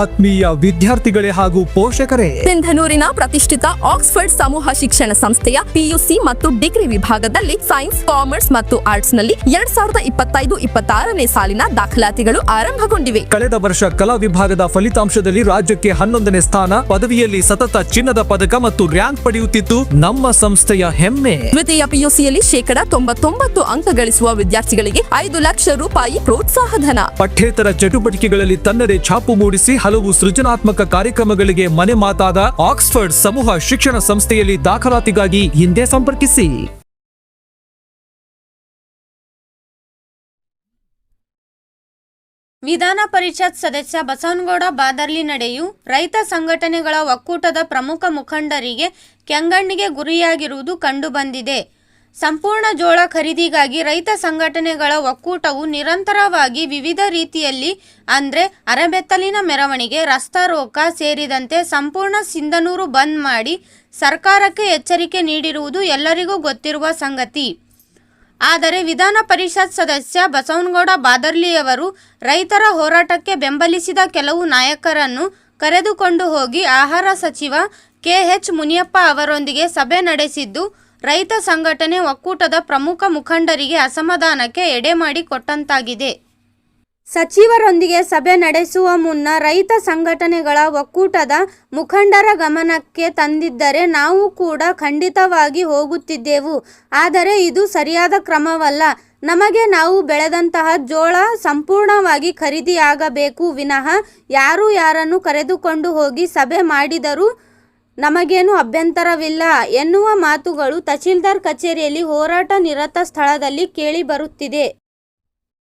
ಆತ್ಮೀಯ ವಿದ್ಯಾರ್ಥಿಗಳೇ ಹಾಗೂ ಪೋಷಕರೇ. ಸಿಂಧನೂರಿನ ಪ್ರತಿಷ್ಠಿತ ಆಕ್ಸ್ಫರ್ಡ್ ಸಮೂಹ ಶಿಕ್ಷಣ ಸಂಸ್ಥೆಯ ಪಿಯುಸಿ ಮತ್ತು ಡಿಗ್ರಿ ವಿಭಾಗದಲ್ಲಿ ಸೈನ್ಸ್ ಕಾಮರ್ಸ್ ಮತ್ತು ಆರ್ಟ್ಸ್ನಲ್ಲಿ ಎರಡ್ ಸಾವಿರದ ಇಪ್ಪತ್ತೈದು ಇಪ್ಪತ್ತಾರನೇ ಸಾಲಿನ ದಾಖಲಾತಿಗಳು ಆರಂಭಗೊಂಡಿವೆ. ಕಳೆದ ವರ್ಷ ಕಲಾ ವಿಭಾಗದ ಫಲಿತಾಂಶದಲ್ಲಿ ರಾಜ್ಯಕ್ಕೆ ಹನ್ನೊಂದನೇ ಸ್ಥಾನ ಪದವಿಯಲ್ಲಿ ಸತತ ಚಿನ್ನದ ಪದಕ ಮತ್ತು ರ್ಯಾಂಕ್ ಪಡೆಯುತ್ತಿದ್ದು ನಮ್ಮ ಸಂಸ್ಥೆಯ ಹೆಮ್ಮೆ. ದ್ವಿತೀಯ ಪಿಯುಸಿಯಲ್ಲಿ ಶೇಕಡ ತೊಂಬತ್ತೊಂಬತ್ತು ಅಂಕ ಗಳಿಸುವ ವಿದ್ಯಾರ್ಥಿಗಳಿಗೆ ಐದು ಲಕ್ಷ ರೂಪಾಯಿ ಪ್ರೋತ್ಸಾಹಧನ ಪಠ್ಯೇತರ ಚಟುವಟಿಕೆಗಳಲ್ಲಿ ತನ್ನದೇ ಛಾಪು ಮೂಡಿಸಿ ಹಲವು ಸೃಜನಾತ್ಮಕ ಕಾರ್ಯಕ್ರಮಗಳಿಗೆ ಮನೆ ಮಾತಾದ ಆಕ್ಸ್ಫರ್ಡ್ ಸಮೂಹ ಶಿಕ್ಷಣ ಸಂಸ್ಥೆಯಲ್ಲಿ ದಾಖಲಾತಿಗಾಗಿ ಹಿಂದೆ ಸಂಪರ್ಕಿಸಿ. ವಿಧಾನ ಪರಿಷತ್ ಸದಸ್ಯ ಬಸವನಗೌಡ ಬಾದರ್ಲಿ ನಡೆಯು ರೈತ ಸಂಘಟನೆಗಳ ಒಕ್ಕೂಟದ ಪ್ರಮುಖ ಮುಖಂಡರಿಗೆ ಕೆಂಗಣ್ಣಿಗೆ ಗುರಿಯಾಗಿರುವುದು ಕಂಡುಬಂದಿದೆ. ಸಂಪೂರ್ಣ ಜೋಳ ಖರೀದಿಗಾಗಿ ರೈತ ಸಂಘಟನೆಗಳ ಒಕ್ಕೂಟವು ನಿರಂತರವಾಗಿ ವಿವಿಧ ರೀತಿಯಲ್ಲಿ ಅಂದರೆ ಅರೆಬೆತ್ತಲಿನ ಮೆರವಣಿಗೆ, ರಸ್ತಾರೋಕ ಸೇರಿದಂತೆ ಸಂಪೂರ್ಣ ಸಿಂಧನೂರು ಬಂದ್ ಮಾಡಿ ಸರ್ಕಾರಕ್ಕೆ ಎಚ್ಚರಿಕೆ ನೀಡಿರುವುದು ಎಲ್ಲರಿಗೂ ಗೊತ್ತಿರುವ ಸಂಗತಿ. ಆದರೆ ವಿಧಾನ ಪರಿಷತ್ ಸದಸ್ಯ ಬಸವನಗೌಡ ಬಾದರ್ಲಿಯವರು ರೈತರ ಹೋರಾಟಕ್ಕೆ ಬೆಂಬಲಿಸಿದ ಕೆಲವು ನಾಯಕರನ್ನು ಕರೆದುಕೊಂಡು ಹೋಗಿ ಆಹಾರ ಸಚಿವ ಕೆಎಚ್ ಮುನಿಯಪ್ಪ ಅವರೊಂದಿಗೆ ಸಭೆ ನಡೆಸಿದ್ದು ರೈತ ಸಂಘಟನೆ ಒಕ್ಕೂಟದ ಪ್ರಮುಖ ಮುಖಂಡರಿಗೆ ಅಸಮಾಧಾನಕ್ಕೆ ಎಡೆ ಕೊಟ್ಟಂತಾಗಿದೆ. ಸಚಿವರೊಂದಿಗೆ ಸಭೆ ನಡೆಸುವ ಮುನ್ನ ರೈತ ಸಂಘಟನೆಗಳ ಒಕ್ಕೂಟದ ಮುಖಂಡರ ಗಮನಕ್ಕೆ ತಂದಿದ್ದರೆ ನಾವು ಕೂಡ ಖಂಡಿತವಾಗಿ ಹೋಗುತ್ತಿದ್ದೆವು. ಆದರೆ ಇದು ಸರಿಯಾದ ಕ್ರಮವಲ್ಲ. ನಮಗೆ ನಾವು ಬೆಳೆದಂತಹ ಜೋಳ ಸಂಪೂರ್ಣವಾಗಿ ಖರೀದಿಯಾಗಬೇಕು. ವಿನಃ ಯಾರು ಯಾರನ್ನು ಕರೆದುಕೊಂಡು ಹೋಗಿ ಸಭೆ ಮಾಡಿದರೂ ನಮಗೇನು ಅಭ್ಯಂತರವಿಲ್ಲ ಎನ್ನುವ ಮಾತುಗಳು ತಹಶೀಲ್ದಾರ್ ಕಚೇರಿಯಲ್ಲಿ ಹೋರಾಟ ನಿರತ ಸ್ಥಳದಲ್ಲಿ ಕೇಳಿ ಬರುತ್ತಿದೆ.